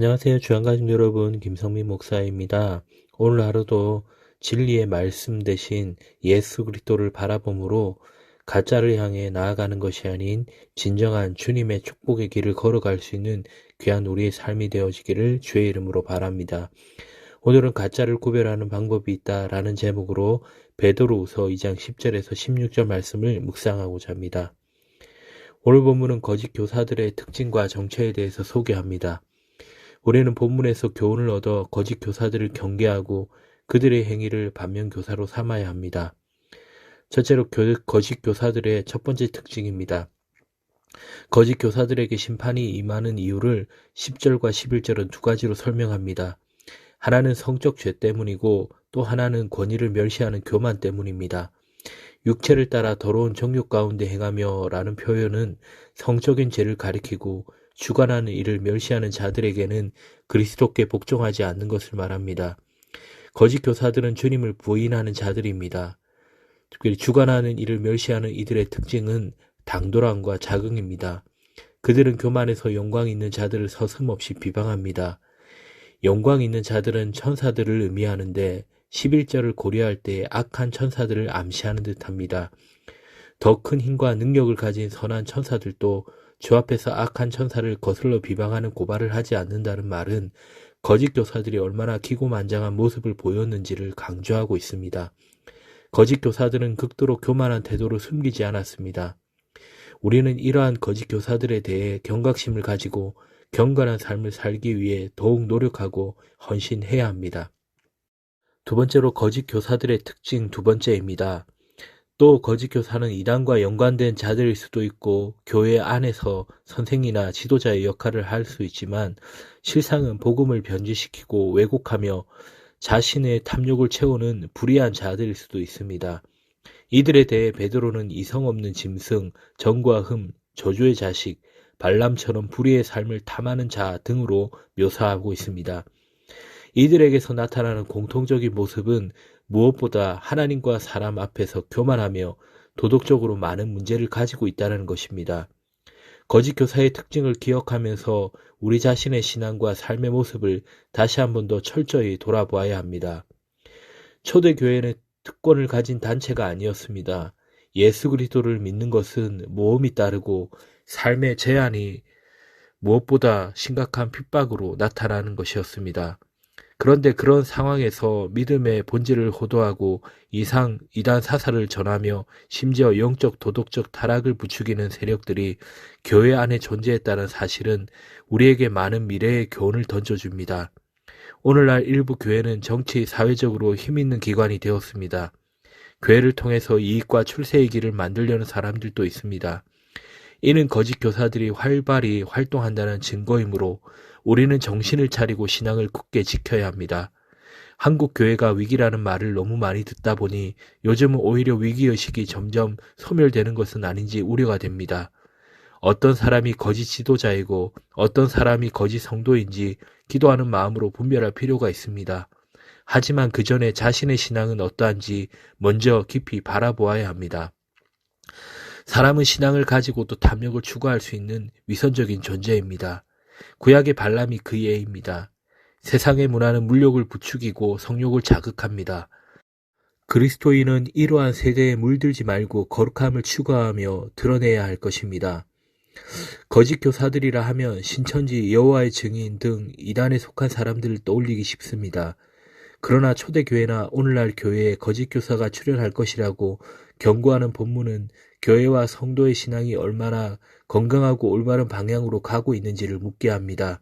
안녕하세요. 주안가족 여러분, 김성민 목사입니다. 오늘 하루도 진리의 말씀 대신 예수 그리스도를 바라봄으로 가짜를 향해 나아가는 것이 아닌 진정한 주님의 축복의 길을 걸어갈 수 있는 귀한 우리의 삶이 되어지기를 주의 이름으로 바랍니다. 오늘은 가짜를 구별하는 방법이 있다라는 제목으로 베드로우서 2장 10절에서 16절 말씀을 묵상하고자 합니다. 오늘 본문은 거짓 교사들의 특징과 정체에 대해서 소개합니다. 우리는 본문에서 교훈을 얻어 거짓 교사들을 경계하고 그들의 행위를 반면 교사로 삼아야 합니다. 첫째로 교, 거짓 교사들의 첫 번째 특징입니다. 거짓 교사들에게 심판이 임하는 이유를 10절과 11절은 두 가지로 설명합니다. 하나는 성적 죄 때문이고 또 하나는 권위를 멸시하는 교만 때문입니다. 육체를 따라 더러운 정욕 가운데 행하며 라는 표현은 성적인 죄를 가리키고 주관하는 일을 멸시하는 자들에게는 그리스도께 복종하지 않는 것을 말합니다. 거짓 교사들은 주님을 부인하는 자들입니다. 특별히 주관하는 일을 멸시하는 이들의 특징은 당돌함과 자긍입니다. 그들은 교만에서 영광 있는 자들을 서슴없이 비방합니다. 영광 있는 자들은 천사들을 의미하는데 11절을 고려할 때 악한 천사들을 암시하는 듯합니다. 더 큰 힘과 능력을 가진 선한 천사들도 주 앞에서 악한 천사를 거슬러 비방하는 고발을 하지 않는다는 말은 거짓 교사들이 얼마나 기고만장한 모습을 보였는지를 강조하고 있습니다. 거짓 교사들은 극도로 교만한 태도로 숨기지 않았습니다. 우리는 이러한 거짓 교사들에 대해 경각심을 가지고 경건한 삶을 살기 위해 더욱 노력하고 헌신해야 합니다. 두 번째로 거짓 교사들의 특징 두 번째입니다. 또 거짓 교사는 이단과 연관된 자들일 수도 있고 교회 안에서 선생이나 지도자의 역할을 할 수 있지만 실상은 복음을 변질시키고 왜곡하며 자신의 탐욕을 채우는 불의한 자들일 수도 있습니다. 이들에 대해 베드로는 이성 없는 짐승, 정과 흠, 저주의 자식, 발람처럼 불의의 삶을 탐하는 자 등으로 묘사하고 있습니다. 이들에게서 나타나는 공통적인 모습은 무엇보다 하나님과 사람 앞에서 교만하며 도덕적으로 많은 문제를 가지고 있다는 것입니다. 거짓 교사의 특징을 기억하면서 우리 자신의 신앙과 삶의 모습을 다시 한 번 더 철저히 돌아보아야 합니다. 초대교회는 특권을 가진 단체가 아니었습니다. 예수 그리스도를 믿는 것은 모험이 따르고 삶의 제한이 무엇보다 심각한 핍박으로 나타나는 것이었습니다. 그런데 그런 상황에서 믿음의 본질을 호도하고 이상 이단 사사를 전하며 심지어 영적 도덕적 타락을 부추기는 세력들이 교회 안에 존재했다는 사실은 우리에게 많은 미래의 교훈을 던져줍니다. 오늘날 일부 교회는 정치, 사회적으로 힘있는 기관이 되었습니다. 교회를 통해서 이익과 출세의 길을 만들려는 사람들도 있습니다. 이는 거짓 교사들이 활발히 활동한다는 증거이므로 우리는 정신을 차리고 신앙을 굳게 지켜야 합니다. 한국 교회가 위기라는 말을 너무 많이 듣다 보니 요즘은 오히려 위기의식이 점점 소멸되는 것은 아닌지 우려가 됩니다. 어떤 사람이 거짓 지도자이고 어떤 사람이 거짓 성도인지 기도하는 마음으로 분별할 필요가 있습니다. 하지만 그 전에 자신의 신앙은 어떠한지 먼저 깊이 바라보아야 합니다. 사람은 신앙을 가지고도 탐욕을 추구할 수 있는 위선적인 존재입니다. 구약의 발람이 그 예입니다. 세상의 문화는 물욕을 부추기고 성욕을 자극합니다. 그리스도인은 이러한 세대에 물들지 말고 거룩함을 추구하며 드러내야 할 것입니다. 거짓 교사들이라 하면 신천지 여호와의 증인 등 이단에 속한 사람들을 떠올리기 쉽습니다. 그러나 초대교회나 오늘날 교회에 거짓 교사가 출현할 것이라고 경고하는 본문은 교회와 성도의 신앙이 얼마나 건강하고 올바른 방향으로 가고 있는지를 묻게 합니다.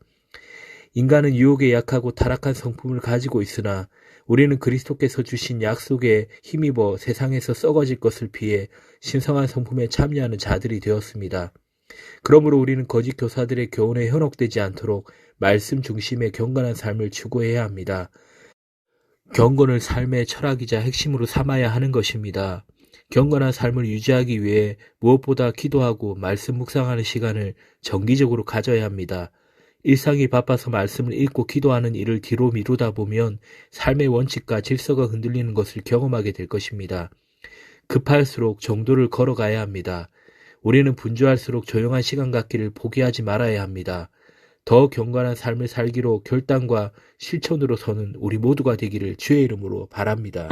인간은 유혹에 약하고 타락한 성품을 가지고 있으나 우리는 그리스도께서 주신 약속에 힘입어 세상에서 썩어질 것을 피해 신성한 성품에 참여하는 자들이 되었습니다. 그러므로 우리는 거짓 교사들의 교훈에 현혹되지 않도록 말씀 중심의 경건한 삶을 추구해야 합니다. 경건을 삶의 철학이자 핵심으로 삼아야 하는 것입니다. 경건한 삶을 유지하기 위해 무엇보다 기도하고 말씀 묵상하는 시간을 정기적으로 가져야 합니다. 일상이 바빠서 말씀을 읽고 기도하는 일을 뒤로 미루다 보면 삶의 원칙과 질서가 흔들리는 것을 경험하게 될 것입니다. 급할수록 정도를 걸어가야 합니다. 우리는 분주할수록 조용한 시간 갖기를 포기하지 말아야 합니다. 더 경건한 삶을 살기로 결단과 실천으로 서는 우리 모두가 되기를 주의 이름으로 바랍니다.